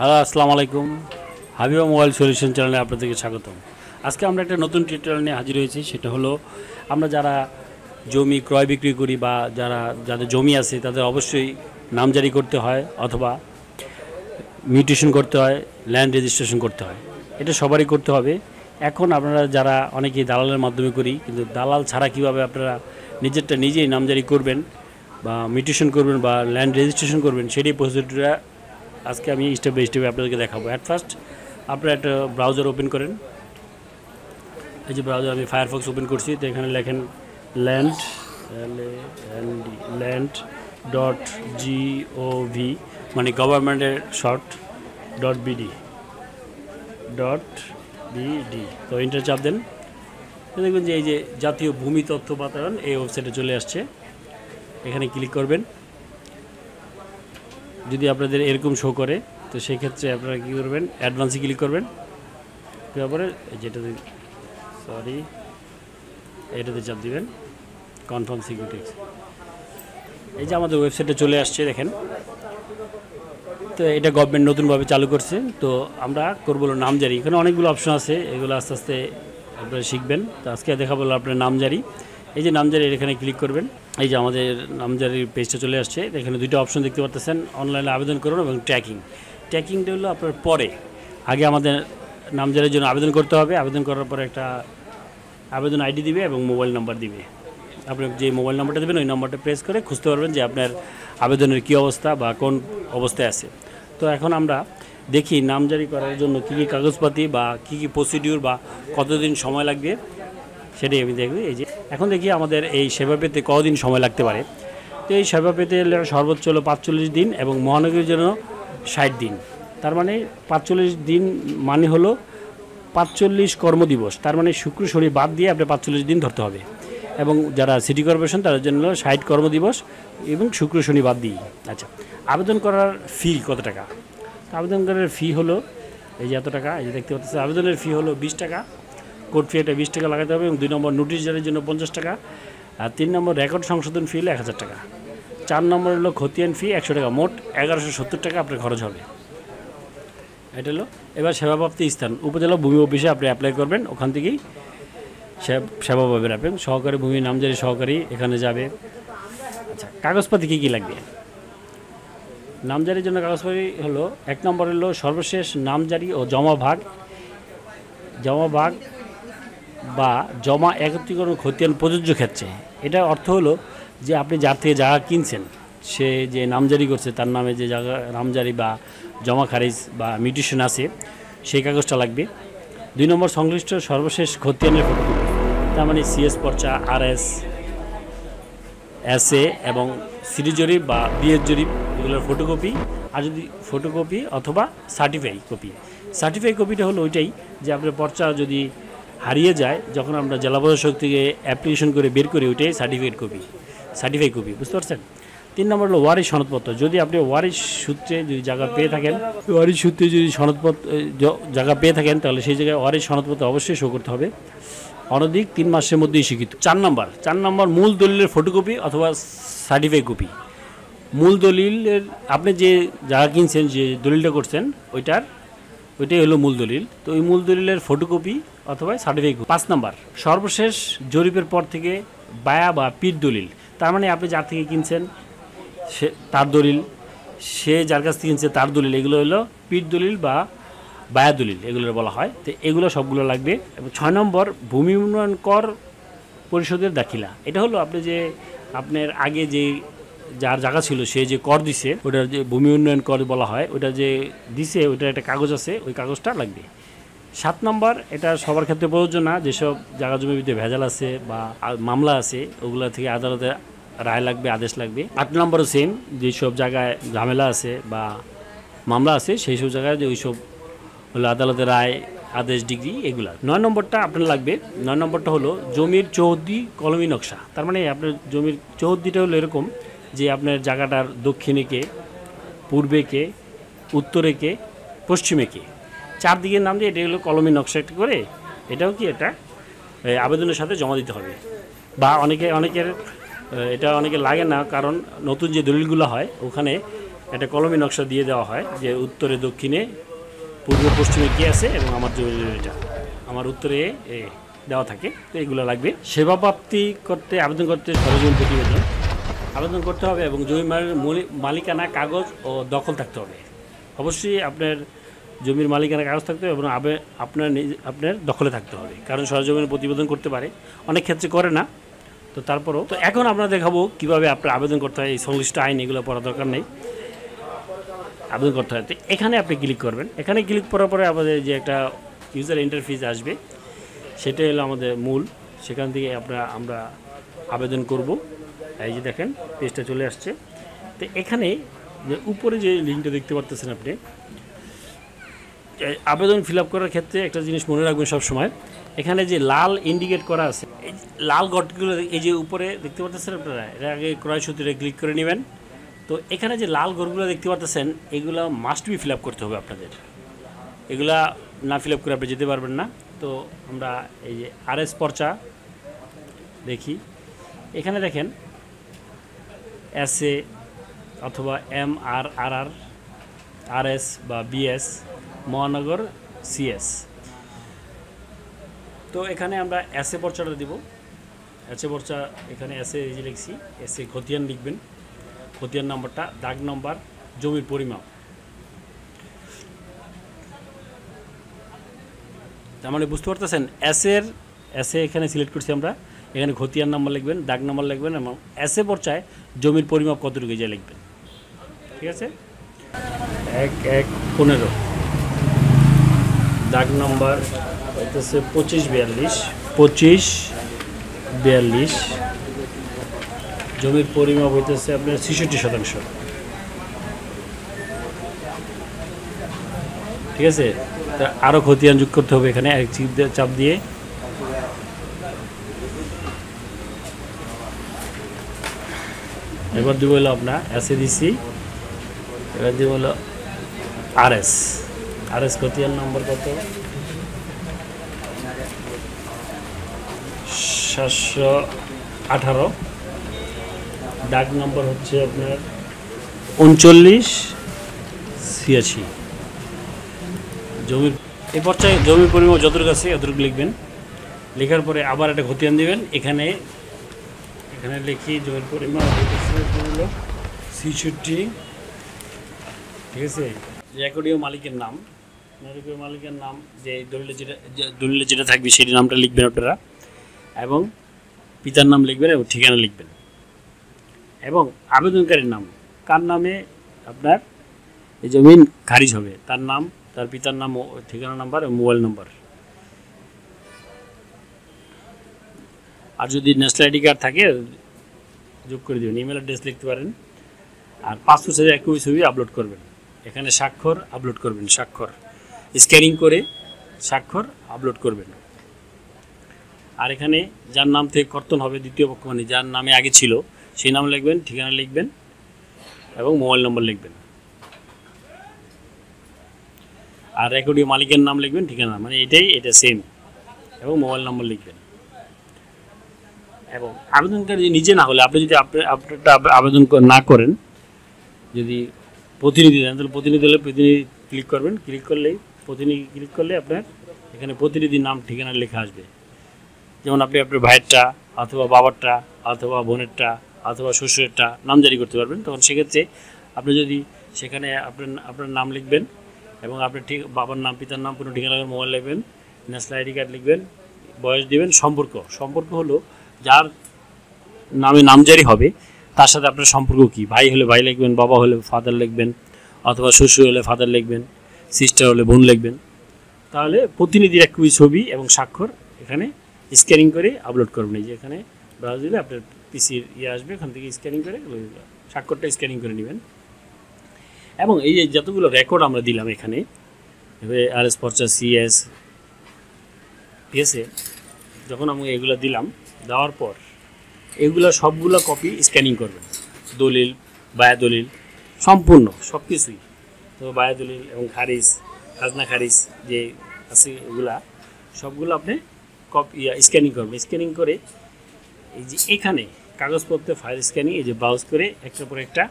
Hello, আসসালামু আলাইকুম। Habiba mobile solution চ্যানেলে আপনাদেরকে স্বাগতম। আজকে আমরা একটা নতুন টিউটোরিয়াল নিয়ে হাজির হয়েছি, সেটা হলো আমরা যারা জমি ক্রয় বিক্রি করি বা যারা, যাদের জমি আছে, তাদের অবশ্যই নামজারি করতে হয় অথবা মিউটেশন করতে হয় ল্যান্ড রেজিস্ট্রেশন করতে হয়। এটা সবারই করতে হবে। এখন আপনারা যারা অনেকেই দালালের মাধ্যমে করি, কিন্তু দালাল ছাড়া কীভাবে আপনারা নিজেরটা নিজেই নামজারি করবেন বা মিউটেশন করবেন বা ল্যান্ড রেজিস্ট্রেশন করবেন, সেটাই প্রসিডিউরটা আজকে আমি স্টেপ বাই স্টেপে আপনাদেরকে দেখাবো। অ্যাট ফার্স্ট আপনারা একটা ব্রাউজার ওপেন করেন। এই যে ব্রাউজার আমি ফায়ারফক্স ওপেন করছি। তো এখানে লেখেন ল্যান্ড ল্যান্ড ডট জিওভি মানে গভর্নমেন্টের short dot BD dot BD তো ইন্টার চাপ দেন। দেখবেন যে এই যে জাতীয় ভূমি তথ্য বাতায়ন, এই ওয়েবসাইটে চলে আসছে। এখানে ক্লিক করবেন। যদি আপনাদের এরকম শো করে, তো সেই ক্ষেত্রে আপনারা কী করবেন? অ্যাডভান্সে ক্লিক করবেন। তারপরে যেটাতে সরি এটাতে চাপ দিবেন। কনফার্ম সিকিউরিটি এই যে আমাদের ওয়েবসাইটে চলে আসছে, দেখেন। তো এটা গভর্নমেন্ট নতুনভাবে চালু করছে। তো আমরা করব নাম জারি। এখানে অনেকগুলো অপশন আছে। এগুলো আস্তে আস্তে আপনারা শিখবেন। তো আজকে দেখাবো হলো আপনার নামজারি এই যে নামজারি, এখানে ক্লিক করবেন। এই যে আমাদের নামজারির পেজটা চলে আসছে। এখানে দুইটা অপশন দেখতে পাচ্ছেন অনলাইনে আবেদন করুন এবং ট্র্যাকিং ট্র্যাকিংটা হলো আপনার পরে। আগে আমাদের নামজারির জন্য আবেদন করতে হবে। আবেদন করার পরে একটা আবেদন আইডি দিবে এবং মোবাইল নাম্বার দিবে। আপনি যে মোবাইল নাম্বারটা দেবেন, ওই নাম্বারটা প্রেস করে খুঁজতে পারবেন যে আপনার আবেদনের কী অবস্থা বা কোন অবস্থায় আছে। তো এখন আমরা দেখি নামজারি করার জন্য কী কী কাগজপাতি বা কী কী প্রসিডিউর বা কতদিন সময় লাগবে। সেটাই আমি দেখব। এই যে, এখন দেখি আমাদের এই সেবা পেতে কদিন সময় লাগতে পারে। তো এই সেবা পেতে সর্বোচ্চ হলো পাঁচচল্লিশ দিন এবং মহানগরীর জন্য ষাট দিন। তার মানে পাঁচচল্লিশ দিন মানে হলো পাঁচচল্লিশ কর্মদিবস। তার মানে শুক্র, শনি বাদ দিয়ে আপনার পাঁচচল্লিশ দিন ধরতে হবে। এবং যারা সিটি কর্পোরেশন, তাদের জন্য ষাট কর্মদিবস এবং শুক্র, শনি বাদ দিই। আচ্ছা আবেদন করার ফি কত টাকা? আবেদন করার ফি হলো, এই যে এত টাকা, এই যে দেখতে পাচ্ছি আবেদনের ফি হলো বিশ টাকা। কোর্ট ফি একটা বিশ টাকা লাগাতে হবে এবং দুই নম্বর নোটিশ জারির জন্য পঞ্চাশ টাকা, আর তিন নম্বর রেকর্ড সংশোধন ফি হলো এক হাজার টাকা। চার নম্বর হলো খতিয়ান ফি একশো টাকা, মোট এগারোশো সত্তর টাকা আপনার খরচ হবে। এটা হলো। এবার সেবাপ্রাপ্তি স্থান, উপজেলা ভূমি অফিসে আপনি অ্যাপ্লাই করবেন, ওখান থেকেই সেবা পাবেন আপনি সহকারী ভূমি নামজারি সহকারী এখানে যাবে। আচ্ছা কাগজপাতি কী কী লাগবে? নামজারির জন্য কাগজপাতি হলো, এক নম্বর হলো সর্বশেষ নামজারি ও জমা ভাগ। জমা ভাগ বা জমা একত্রীকরণ খতিয়ান প্রযোজ্য ক্ষেত্রে, এটার অর্থ হলো যে আপনি যার থেকে জায়গা কিনছেন, সে যে নামজারি করছে তার নামে যে জায়গা, নামজারি বা জমা খারিজ বা মিউটেশন আছে, সেই কাগজটা লাগবে। দুই নম্বর সংশ্লিষ্ট সর্বশেষ খতিয়ানের ফটোকপি তার মানে সিএস পর্চা আর এস এস এ এবং সিডি জরিপ বা বিএস জরিপ, এগুলোর ফটোকপি, আর যদি ফটোকপি অথবা সার্টিফাই কপি। সার্টিফাই কপিটা হলো ওইটাই যে আপনার পর্চা যদি হারিয়ে যায় যখন আমরা জেলা প্রশাসক থেকে অ্যাপ্লিকেশন করে বের করি, ওইটাই সার্টিফিকেট কপি সার্টিফাই কপি বুঝতে পারছেন? তিন নম্বর হলো ওয়ারিশ সনদপত্র। যদি আপনি ওয়ারিশ সূত্রে যদি জায়গা পেয়ে থাকেন, ওয়ারিশ সূত্রে যদি সনদপত্র জায়গা পেয়ে থাকেন, তাহলে সেই জায়গায় ওয়ারিশ সনদপত্র অবশ্যই শো করতে হবে। অনধিক তিন মাসের মধ্যেই স্বীকৃত। চার নম্বর চার নম্বর মূল দলিলের ফটোকপি অথবা সার্টিফাই কপি মূল দলিলের, আপনি যে জায়গা কিনছেন, যে দলিলটা করছেন, ওইটার ওইটাই হলো মূল দলিল। তো ওই মূল দলিলের ফটোকপি অথবা সার্টিফিকেট পাঁচ নাম্বার, সর্বশেষ জরিপের পর থেকে বায়া বা পিট দলিল। তার মানে আপনি যার থেকে কিনছেন, সে তার দলিল, সে যার কাছ থেকে কিনছে তার দলিল, এগুলো হলো পিট দলিল বা বায়া দলিল এগুলো বলা হয়। তো এগুলো সবগুলো লাগবে। এবং ছয় নম্বর, ভূমি উন্নয়ন কর পরিষদের দাখিলা। এটা হলো আপনি যে, আপনার আগে যে যার জায়গা ছিল, সে যে কর দিছে, ওটার যে ভূমি উন্নয়ন কর বলা হয়, ওটা যে দিছে, ওটার একটা কাগজ আছে, ওই কাগজটা লাগবে। সাত নম্বর, এটা সবার ক্ষেত্রে প্রযোজ্য না, যেসব জায়গা জমির ভিতরে ভেজাল আছে বা মামলা আছে, ওগুলো থেকে আদালতে রায় লাগবে, আদেশ লাগবে। আট নম্বরও সেম যেসব জায়গায় ঝামেলা আছে বা মামলা আছে সেই সব জায়গায় যে ওইসব হলো আদালতের রায়, আদেশ, ডিগ্রি, এগুলা। নয় নম্বরটা আপনার লাগবে, নয় নম্বরটা হলো জমির চৌহদ্দি কলমি নকশা। তার মানে আপনার জমির চৌহদ্দিটা হলো এরকম যে আপনার জায়গাটার দক্ষিণে কে, পূর্বে কে, উত্তরে কে, পশ্চিমে কে। চারদিকের নাম দিয়ে এটা হলো কলমি নকশা করে, এটাও কি এটা আবেদনের সাথে জমা দিতে হবে। বা অনেকে, অনেকের এটা অনেকে লাগে না, কারণ নতুন যে দলিলগুলো হয়, ওখানে একটা কলমি নকশা দিয়ে দেওয়া হয় যে উত্তরে দক্ষিণে, পূর্ব পশ্চিমে কী আছে এবং আমার এটা। আমার উত্তরে দেওয়া থাকে, তো এগুলো লাগবে। সেবা প্রাপ্তি করতে, আবেদন করতে সরজমিন প্রতিবেদন। আবেদন করতে হবে এবং জমি মালি- মালিকানা কাগজ ও দখল থাকতে হবে। অবশ্যই আপনার জমির মালিকানা কাগজ থাকতে হবে এবং আপনার আপনার দখলে থাকতে হবে। কারণ সরজমিনে প্রতিবেদন করতে পারে। অনেক ক্ষেত্রে করে না। তো তারপরও, তো এখন আমরা দেখাবো কীভাবে আপনার আবেদন করতে হয়। এই সংশ্লিষ্ট আইন এগুলো পড়া দরকার নেই। আবেদন করতে হয়। তো এখানে আপনি ক্লিক করবেন। এখানে ক্লিক করার পরে আমাদের যে একটা ইউজার ইন্টারফেস আসবে, সেটাই হলো আমাদের মূল। সেখান থেকে আমরা আমরা আবেদন করব। এই যে দেখেন, পেজটা চলে আসছে। তো এখানে উপরে যে লিঙ্কটা দেখতে পাচ্ছেন আপনি আবেদন ফিল করার ক্ষেত্রে একটা জিনিস মনে রাখবেন সব সময় এখানে যে লাল ইন্ডিকেট করা আছে লাল গটগুলো এই যে উপরে দেখতে পাচ্ছেন আপনারা এর আগে ক্রয় সূত্রে ক্লিক করে নেবেন। তো এখানে যে লাল ঘরগুলো দেখতে পাচ্ছেন এগুলো মাস্ট বি ফিল করতে হবে আপনাদের। এগুলা না ফিল আপ করে আপনি যেতে পারবেন না। তো আমরা এই যে আর এস পর্চা দেখি। এখানে দেখেন এস এ অথবা এম আর আর আর এস বা বিএস, মহানগর সিএস। তো এখানে আমরা এস এ পর্চাটা দিব। এস এ পর্চা, এখানে এস এ এই যে লিখছি এস এ খতিয়ান লিখবেন। খতিয়ান নাম্বারটা, দাগ নম্বর, জমির পরিমাপ। তার মানে বুঝতে পারতেছেন এস এর এস এখানে সিলেক্ট করছি আমরা। এখানে খতিয়ান নাম্বার লিখবেন, দাগ নাম্বার লিখবেন এবং এস পর্চায় জমির পরিমাপ কতটুকু যে লিখবেন। ঠিক আছে? এক এক, পনেরো। দাগ নম্বর হইতেছে পঁচিশ বিয়াল্লিশ। পঁচিশ বিয়াল্লিশ। জমির পরিমাপ হইতেছে আপনার ছেষট্টি শতাংশ। ঠিক আছে? তা আরও খতিয়ান যোগ করতে হবে এখানে, এক চিপ চাপ দিয়ে। এবার দিব হলো আপনার এসে দিছি এবার দিব হলো আর এস আর এস খতিয়ান নম্বর কত? সাতশো আঠারো। ডাক নম্বর হচ্ছে আপনার উনচল্লিশ ছিয়াশি। জমির এই পর্যায়ে জমির পরিমাণ যতটুকু আছে এতটুকু লিখবেন। লেখার পরে আবার একটা খতিয়ান দিবেন। এখানে এখানে লিখি জমির পরিমাণ। হলো ছিষট্টি। ঠিক আছে? রেকর্ডীয় মালিকের নাম। রেকর্ডীয় মালিকের নাম যে দলিলে যেটা দলিলে যেটা থাকবে সেই নামটা লিখবেন আপনারা। এবং পিতার নাম লিখবেন এবং ঠিকানা লিখবেন। এবং আবেদনকারীর নাম। কার নামে আপনার এই জমিন খারিজ হবে? তার নাম তার পিতার নাম ঠিকানা নাম্বার এবং মোবাইল নাম্বার। আর যদি ন্যাশনাল আইডি কার্ড থাকে যোগ করে দেবেন। ইমেল অ্যাড্রেস লিখতে পারেন। আর পাসপোর্ট সাইজের এক কপি ছবি আপলোড করবেন। এখানে স্বাক্ষর আপলোড করবেন, স্বাক্ষর। স্ক্যানিং করে স্বাক্ষর আপলোড করবেন। আর এখানে যার নাম থেকে কর্তন হবে, দ্বিতীয় পক্ষ মানে যার নামে আগে ছিল, সেই নাম লিখবেন, ঠিকানা লিখবেন এবং মোবাইল নম্বর লিখবেন। আর রেকর্ডীয় মালিকের নাম লিখবেন, ঠিকানা মানে এটাই, এটা সেম এবং মোবাইল নম্বর লিখবেন। এবং আবেদনকারী নিজে না হলে আপনি যদি আপনি আপনারটা আবেদন না করেন, যদি প্রতিনিধি দেন, তাহলে প্রতিনিধি হলে প্রতিনিধি ক্লিক করবেন। ক্লিক করলেই প্রতিনিধি ক্লিক করলে আপনার এখানে প্রতিনিধির নাম, ঠিকানা লেখা আসবে। যেমন আপনি আপনার ভাইয়েরটা অথবা বাবারটা অথবা বোনেরটা অথবা শ্বশুরেরটা নাম জারি করতে পারবেন। তখন সেক্ষেত্রে আপনি যদি সেখানে আপনার আপনার নাম লিখবেন এবং আপনার ঠিক বাবার নাম, পিতার নাম, কোনো ঠিকানা, মোবাইল লিখবেন, ন্যাশনাল আইডি কার্ড লিখবেন, বয়স দিবেন, সম্পর্ক। সম্পর্ক হলো যার নামে নামজারি হবে, তার সাথে আপনার সম্পর্ক কি? ভাই হলে ভাই লিখবেন, বাবা হলে ফাদার লিখবেন, অথবা শ্বশুর হলে ফাদার লিখবেন সিস্টার হলে বোন লিখবেন। তাহলে প্রতিনিধির এক কপি ছবি এবং স্বাক্ষর এখানে স্ক্যানিং করে আপলোড করবেন। এই যে এখানে ব্রাউজ দিলে আপনার পিসির ইয়ে আসবে, এখান থেকে স্ক্যানিং করে স্বাক্ষরটা স্ক্যানিং করে নেবেন। এবং এই যে যতগুলো রেকর্ড আমরা দিলাম এখানে আর এস পর্চা সিএস ঠিক আছে? যখন আমি এগুলো দিলাম দেওয়ার পর এগুলো সবগুলো কপি স্ক্যানিং করবেন। দলিল বায়া দলিল সম্পূর্ণ সব কিছুই তো বায়া দলিল এবং খারিজ, খাজনা খারিজ যে আছে এগুলা, সবগুলো আপনি কপি স্ক্যানিং করবেন। স্ক্যানিং করে এই যে এখানে কাগজপত্রে ফাইল স্ক্যানিং এই যে ব্রাউজ করে একটার পর একটা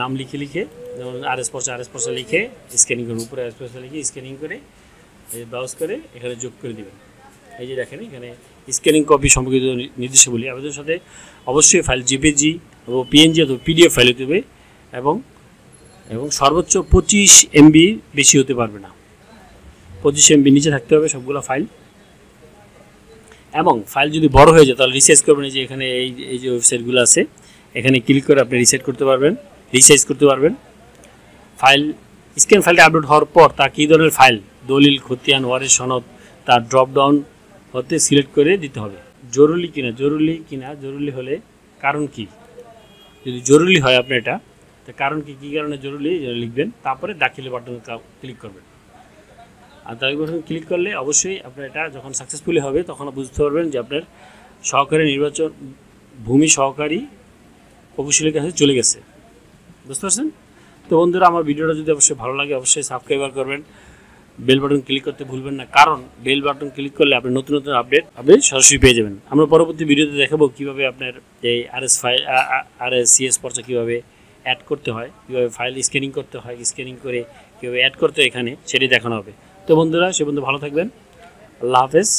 নাম লিখে লিখে, যেমন আর এস পর্চা আর এস পর্চা লিখে স্ক্যানিং করুন উপরে আর এস পর্চা লিখে স্ক্যানিং করে, এই ব্রাউজ করে এখানে যোগ করে দেবেন। এই যে দেখেন এখানে স্ক্যানিং কপি সম্পর্কিত নির্দেশাবলী আমাদের সাথে অবশ্যই ফাইল জিপিজি অথবা পিএনজি অথবা পিডিএফ ফাইল হতে হবে এবং এবং সর্বোচ্চ পঁচিশ এমবি বেশি হতে পারবে না। পঁচিশ এমবি নিচে থাকতে হবে সবগুলো ফাইল। এবং ফাইল যদি বড় হয়ে যায়, তাহলে রিসাইজ করবেন যে এখানে এই এই যে ওয়েবসাইটগুলো আছে। এখানে ক্লিক করে আপনি রিসেট করতে পারবেন, রিসাইজ করতে পারবেন। ফাইল, স্ক্যান ফাইলটা আপলোড হওয়ার পর তা কী ধরনের ফাইল? দলিল, খতিয়ান ওয়ারের সনদ, তার ড্রপ ডাউন হতে সিলেক্ট করে দিতে হবে। জরুরি কিনা? জরুরি কিনা? জরুরি হলে কারণ কি? যদি জরুরি হয় আপনার এটা, তো কারণ কি? কী কারণে জরুরি? লিখবেন। তারপরে দাখিল বাটন ক্লিক করবেন। আর দাখিল বাটন ক্লিক করলে অবশ্যই আপনার এটা যখন সাকসেসফুলি হবে, তখন বুঝতে পারবেন যে আপনার সহকারী নির্বাচন, ভূমি সহকারী প্রকৌশলীর কাছে চলে গেছে। বুঝতে পারছেন? তো বন্ধুরা, আমার ভিডিওটা যদি অবশ্যই ভালো লাগে, অবশ্যই সাবস্ক্রাইবার করবেন। বেল বাটন ক্লিক করতে ভুলবেন না। কারণ বেল বাটন ক্লিক করলে আপনি নতুন নতুন আপডেট আপনি সরাসরি পেয়ে যাবেন। আমরা পরবর্তী ভিডিওতে দেখাবো কীভাবে আপনার এই R S file R S CS পর্চা কীভাবে অ্যাড করতে হয়, কীভাবে ফাইল স্ক্যানিং করতে হয় স্ক্যানিং করে কীভাবে অ্যাড করতে এখানে সেটি দেখানো হবে। তো বন্ধুরা, সে বন্ধু ভালো থাকবেন। আল্লাহ হাফেজ।